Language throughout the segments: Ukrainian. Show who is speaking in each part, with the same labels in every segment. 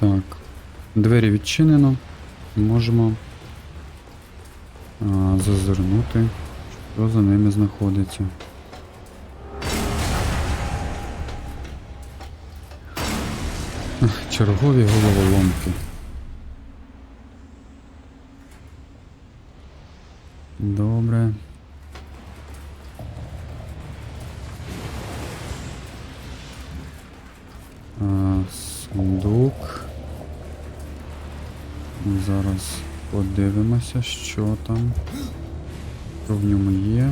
Speaker 1: Так. Двері відчинено. Можемо а, зазирнути, що за ними знаходиться. Чергові головоломки. Добре. А, сундук. Зараз подивимося, що там. Що в ньому є.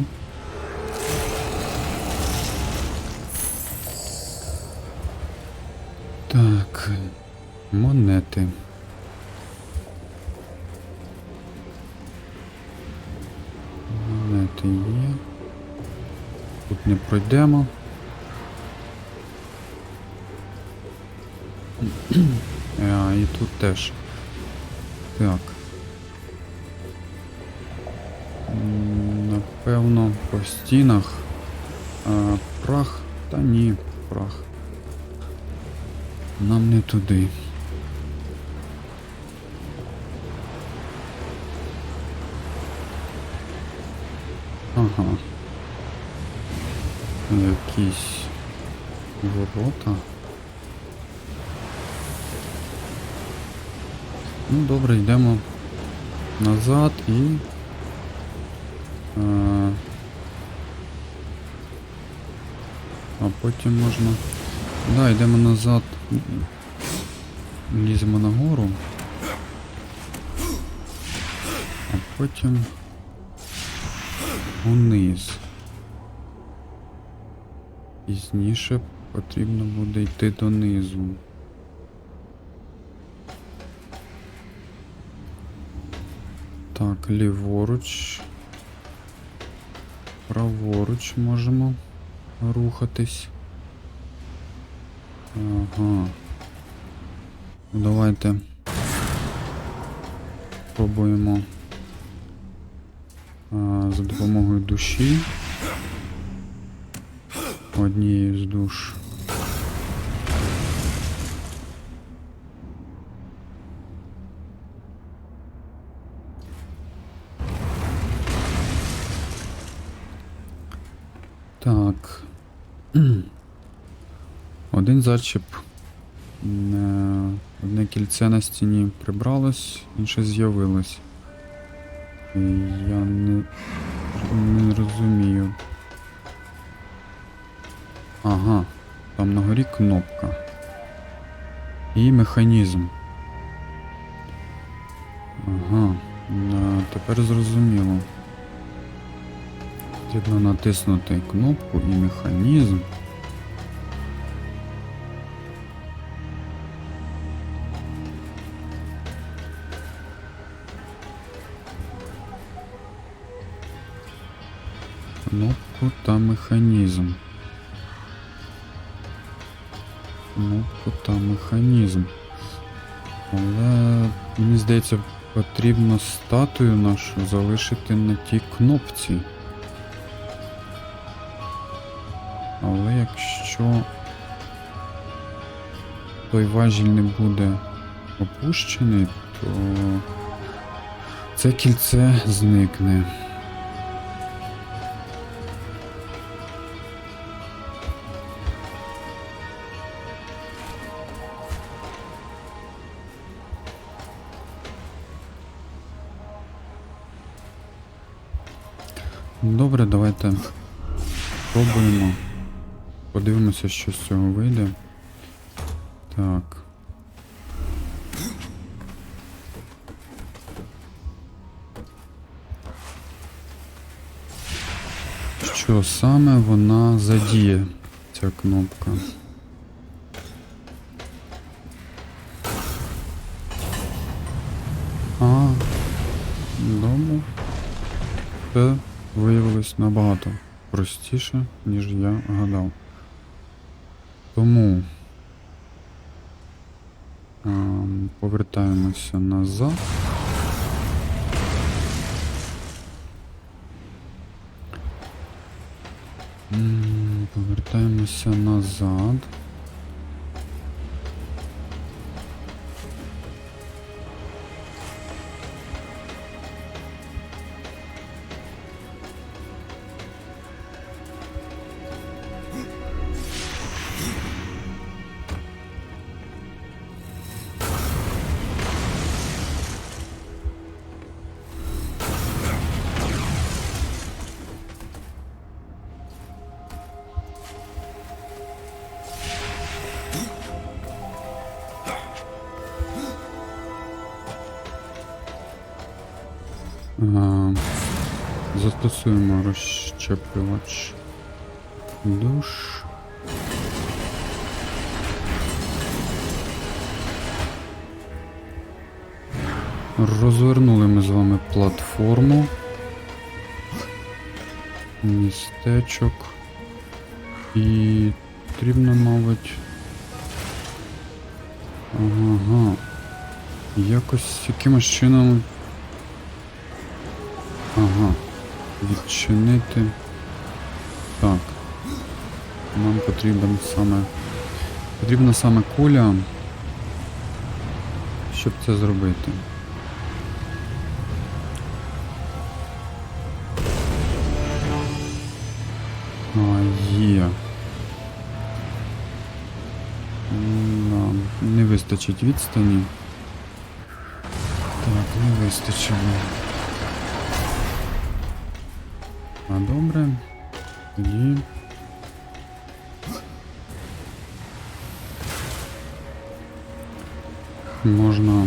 Speaker 1: Так, монети. Монети є. Тут не пройдемо. А, і тут теж. Так. Напевно, по стінах. А, прах. Та ні, прах. Нам не туди. Ага. Якісь ворота. Ну, добре, йдемо назад і. А, потім можна. Да, йдемо назад. Ліземо нагору. А потім униз. Пізніше потрібно буде йти донизу. Так, ліворуч. Праворуч можемо рухатись. Ага. Ну, Давайте спробуємо за допомогою душі. Однією з душ. Зачіп. Одне кільце на стіні прибралось, інше з'явилось. Я не, не розумію. Ага, там на горі кнопка. І механізм. Ага, тепер зрозуміло. Потрібно натиснути кнопку і механізм. Кнопку та механізм. Кнопку та механізм. Але мені здається, потрібно статую нашу залишити на тій кнопці. Але якщо той важіль не буде опущений, то це кільце зникне. Добре, давайте спробуємо. Подивимося, що з цього вийде. Так. Що саме вона задіє, ця кнопка? Виявилось набагато простіше, ніж я гадав. Тому а, повертаємося назад. Повертаємося назад. А, застосуємо розщеплювач душ. Розвернули ми з вами платформу. Містечок. І потрібно, мабуть. Ага. Якось якимось чином. Ага. Відчинити. Так. Нам потрібен саме. Потрібна саме куля. Щоб це зробити. А, є. М, Да, не вистачить відстані. Так, не вистачило. А добре. Тоді. Можна.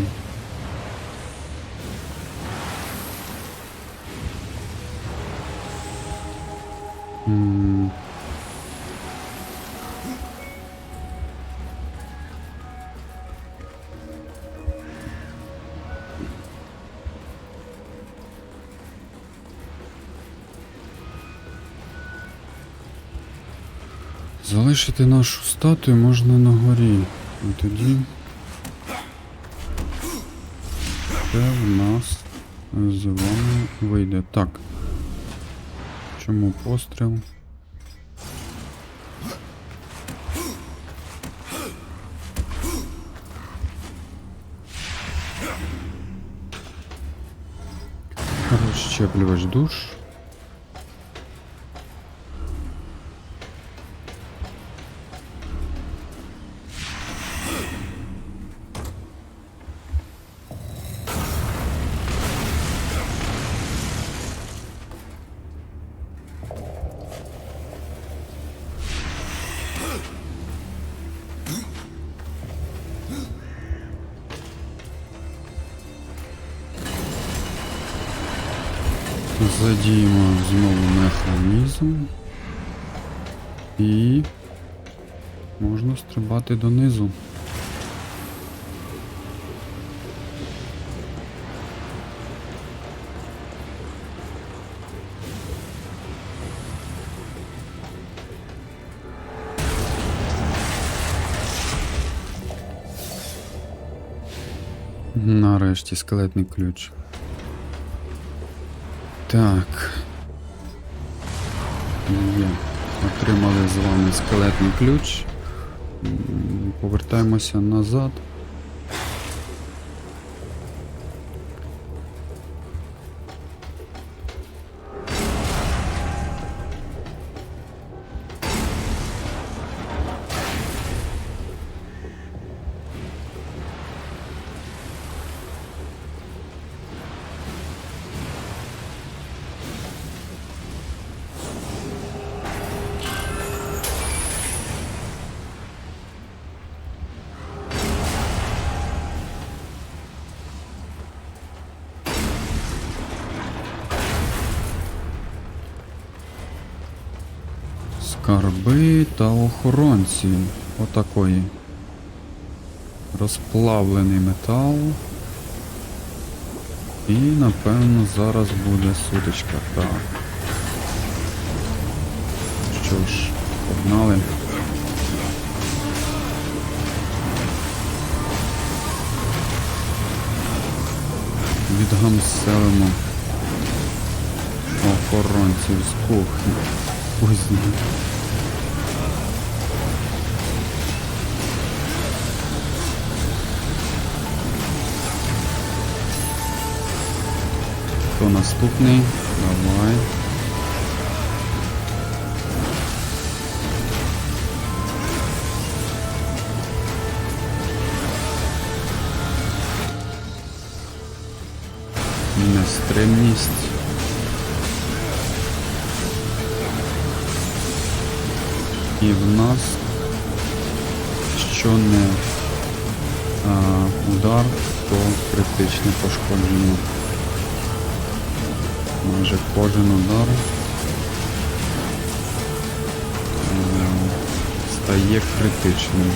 Speaker 1: Залишити нашу статую можна на горі. І тоді це в нас з вами вийде. Так. Чому постріл? Розщеплювач душ. Задіємо знову механізм. І можна стрибати донизу. Нарешті скелетний ключ. Так. Є. Отримали з вами скелетний ключ. Повертаємося назад. Скарби та охоронці. Отакої. Розплавлений метал. І напевно зараз буде сутичка. Так. Що ж, погнали. Відгамселимо охоронців з кухні. Кузні. Наступний? Давай. Нестримність. І в нас що не а, удар, то критичне пошкодження. Майже кожен удар е, стає критичним.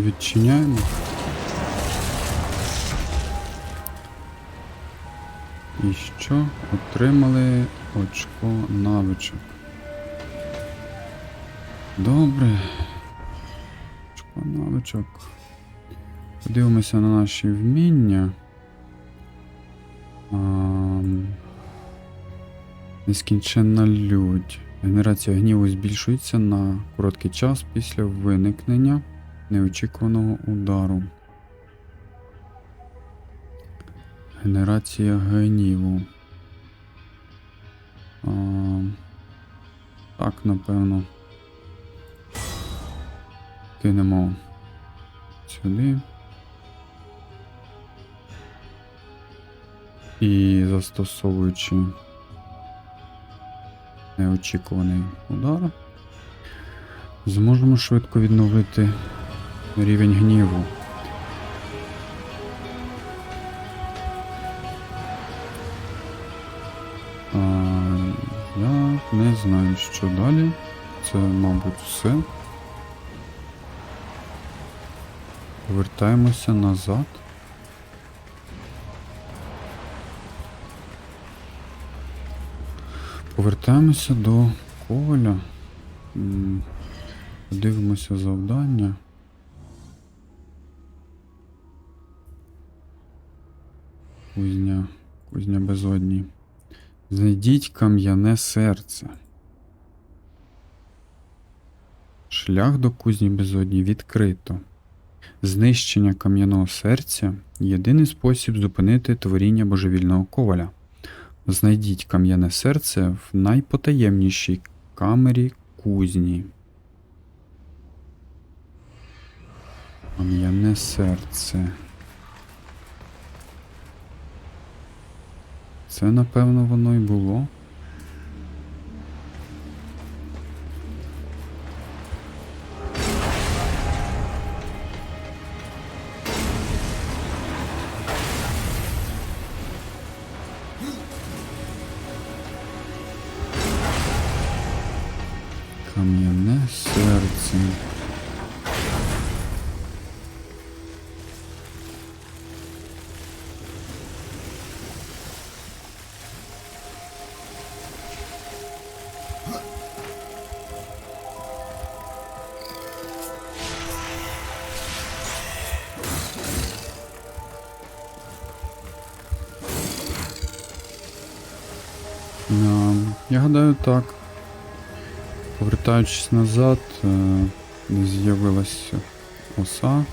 Speaker 1: Відчиняємо. І що? Отримали очко навичок. Добре. Очко навичок. Подивимося на наші вміння. Ам, Нескінченна лють. Генерація гніву збільшується на короткий час після виникнення неочікуваного удару. Генерація гніву. А, так, напевно. Кинемо сюди. І застосовуючи неочікуваний удар, зможемо швидко відновити рівень гніву. А, я не знаю, що далі. Це, мабуть, все. Повертаємося назад. Повертаємося до Коваля. М, Подивимося завдання. Кузня. Кузня безодні. Знайдіть кам'яне серце. Шлях до кузні безодні відкрито. Знищення кам'яного серця єдиний спосіб зупинити творіння божевільного коваля. Знайдіть кам'яне серце в найпотаємнішій камері кузні. Кам'яне серце. Це, напевно, воно і було. Я гадаю так. Повертаючись назад, е, з'явилася оса.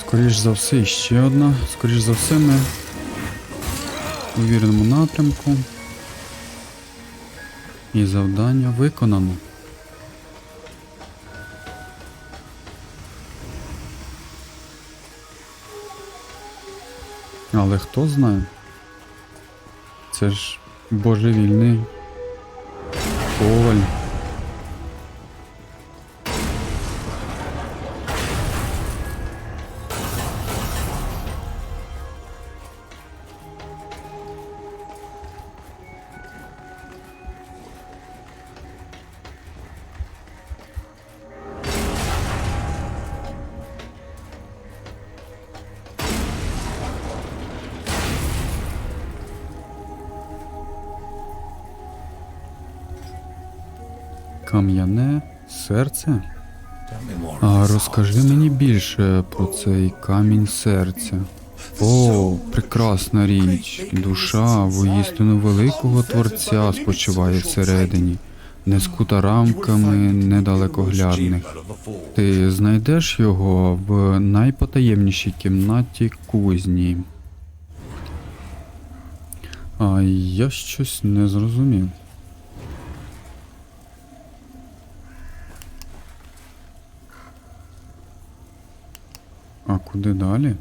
Speaker 1: Скоріш за все, ще одна. Скоріш за все, ми у вірному напрямку. І завдання виконано. Але хто знає? Це ж божевільний коваль. Кам'яне серце? А розкажи мені більше про цей камінь серця. О, прекрасна річ. Душа воістину великого творця спочиває всередині, не скута рамками недалекоглядних. Ти знайдеш його в найпотаємнішій кімнаті кузні. А я щось не зрозумів. А куди далі?